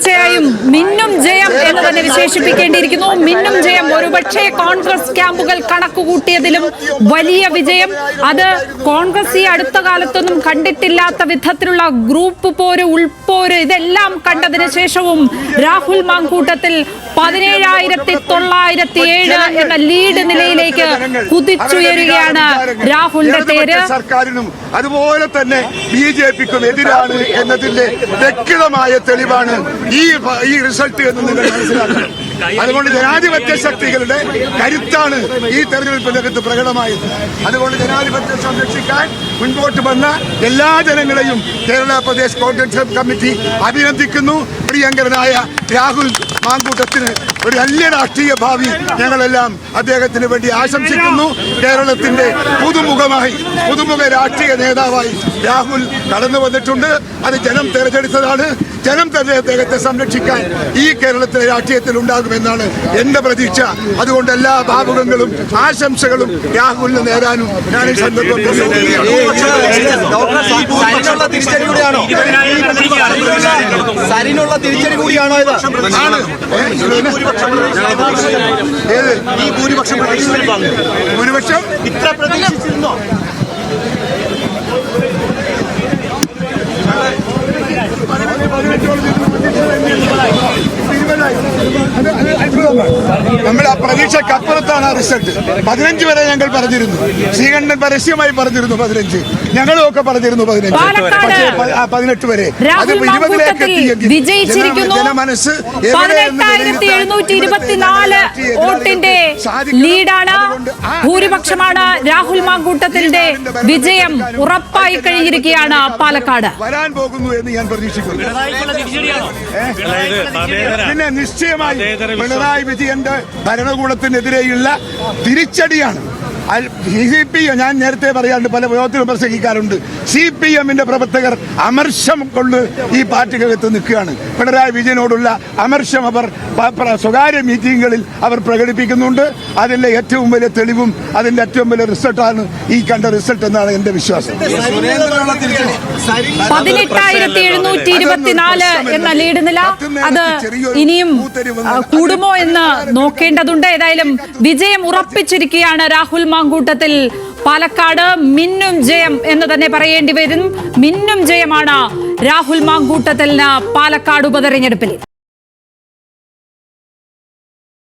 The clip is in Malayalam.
തീർച്ചയായും മിന്നും ജയം എന്ന് തന്നെ വിശേഷിപ്പിക്കേണ്ടിയിരിക്കുന്നു. മിന്നും ജയം ഒരുപക്ഷെ കോൺഗ്രസ് ക്യാമ്പുകൾ കണക്കുകൂട്ടിയതിലും വലിയ വിജയം. അത് കോൺഗ്രസ് ഈ അടുത്ത കാലത്തൊന്നും കണ്ടിട്ടില്ലാത്ത വിധത്തിലുള്ള ഗ്രൂപ്പ് പോര് ഉൾപോര് ഇതെല്ലാം കണ്ടതിന് ശേഷവും രാഹുൽ മാങ്കൂട്ടത്തിൽ പതിനേഴായിരത്തി തൊള്ളായിരത്തി ഏഴ് എന്ന ലീഡ് നിലയിലേക്ക് കുതിച്ചുയരുകയാണ് രാഹുലിന്റെ പേര്. സർക്കാരിനും അതുപോലെ തന്നെ ബി ജെ പിക്കും എതിരാണ് എന്നതിന്റെ വ്യക്തമായ തെളിവാണ് ഈ ഈ റിസൾട്ട് എന്ന് നിങ്ങൾ മനസ്സിലാക്കണം. അതുകൊണ്ട് ജനാധിപത്യ ശക്തികളുടെ കരുത്താണ് ഈ തെരഞ്ഞെടുപ്പ് രംഗത്ത് പ്രകടമായത്. അതുകൊണ്ട് ജനാധിപത്യം സംരക്ഷിക്കാൻ മുൻപോട്ട് വന്ന എല്ലാ ജനങ്ങളെയും കേരള പ്രദേശ് കോൺഗ്രസ് കമ്മിറ്റി അഭിനന്ദിക്കുന്നു. പ്രിയങ്കരനായ രാഹുൽ മാങ്കൂട്ടത്തിന് ഒരു വലിയ രാഷ്ട്രീയ ഭാവി ഞങ്ങളെല്ലാം അദ്ദേഹത്തിന് വേണ്ടി ആശംസിക്കുന്നു. കേരളത്തിന്റെ പുതുമുഖമായി പുതുമുഖ രാഷ്ട്രീയ നേതാവായി രാഹുൽ കടന്നു വന്നിട്ടുണ്ട്. അത് ജനം തെരഞ്ഞെടുത്തതാണ്. ജനം തന്നെ അദ്ദേഹത്തെ സംരക്ഷിക്കാൻ ഈ കേരളത്തിലെ രാഷ്ട്രീയത്തിൽ ഉണ്ടാകുമെന്നാണ് എന്റെ പ്രതീക്ഷ. അതുകൊണ്ട് എല്ലാ ഭാവുകങ്ങളും ആശംസകളും രാഹുലിന് നേരാനും ഞാൻ ഈ സന്ദർഭം സരിനുള്ള തിരിച്ചടി കൂടിയാണോ സരിനുള്ള തിരിച്ചടി കൂടിയാണോ ഇത്? ഏ, ഏത് ഈ ഭൂരിപക്ഷം? ഭൂരിപക്ഷം ഇത്ര പ്രതീക്ഷിച്ചിരുന്നോ നമ്മൾ ആ പ്രതീക്ഷക്കപ്പുറത്താണ് ആ റിസൾട്ട് പതിനഞ്ച് വരെ ഞങ്ങൾ പറഞ്ഞിരുന്നു. ശ്രീകണ്ഠൻ പരസ്യമായി പറഞ്ഞിരുന്നു പതിനഞ്ച്. ഞങ്ങളും ഒക്കെ പറഞ്ഞിരുന്നു പതിനഞ്ച്. പക്ഷേ പതിനെട്ട് വരെ. അത് ഇരുപതിലേക്ക് എത്തിയെങ്കിൽ വിജയിച്ചിരിക്കുന്നു. ജന- ജനമനസ്സ് എവിടെ എന്ന് പതിനെട്ടായിരത്തി എഴുന്നൂറ്റി ഇരുപത്തിനാല് വിലയിരുത്താൻ വോട്ടിന്റെ ലീഡാണ് ഭൂരിപക്ഷമാണ് രാഹുൽ മാങ്കൂട്ടത്തിന്റെ വിജയം ഉറപ്പായി കഴിഞ്ഞിരിക്കുകയാണ് പാലക്കാട്. വരാൻ പോകുന്നു എന്ന് ഞാൻ പ്രതീക്ഷിക്കുന്നു? പിന്നെ നിശ്ചയമായി പിണറായി വിജയന്റെ ഭരണകൂടത്തിനെതിരെയുള്ള തിരിച്ചടിയാണ്. സി പി എം ഞാൻ നേരത്തെ പറയാറുണ്ട് പല യോഗത്തിലും വിമർശിക്കാറുണ്ട് സി പി എമ്മിന്റെ പ്രവർത്തകർ അമർഷം കൊണ്ട് ഈ പാർട്ടിക്കകത്ത് നിൽക്കുകയാണ്. പിണറായി വിജയനോടുള്ള അമർഷം അവർ സ്വകാര്യ മീറ്റിങ്ങുകളിൽ അവർ പ്രകടിപ്പിക്കുന്നുണ്ട്. അതിന്റെ ഏറ്റവും വലിയ തെളിവും അതിന്റെ ഏറ്റവും വലിയ റിസൾട്ടാണ് ഈ കണ്ട റിസൾട്ട് എന്നാണ് എന്റെ വിശ്വാസം. പതിനെട്ടായിരത്തി ഇരുപത്തിനാല് എന്ന ലീഡ് നില അത് ഇനിയും കൂടുമോ എന്ന് നോക്കേണ്ടതുണ്ട്. ഏതായാലും വിജയം ഉറപ്പിച്ചിരിക്കുകയാണ് രാഹുൽ മാങ്കൂട്ടത്തിൽ. പാലക്കാട് മിന്നും ജയം എന്ന് തന്നെ പറയേണ്ടി വരും. മിന്നും ജയമാണ് രാഹുൽ മാങ്കൂട്ടത്തിൽ പാലക്കാട് ഉപതെരഞ്ഞെടുപ്പിൽ.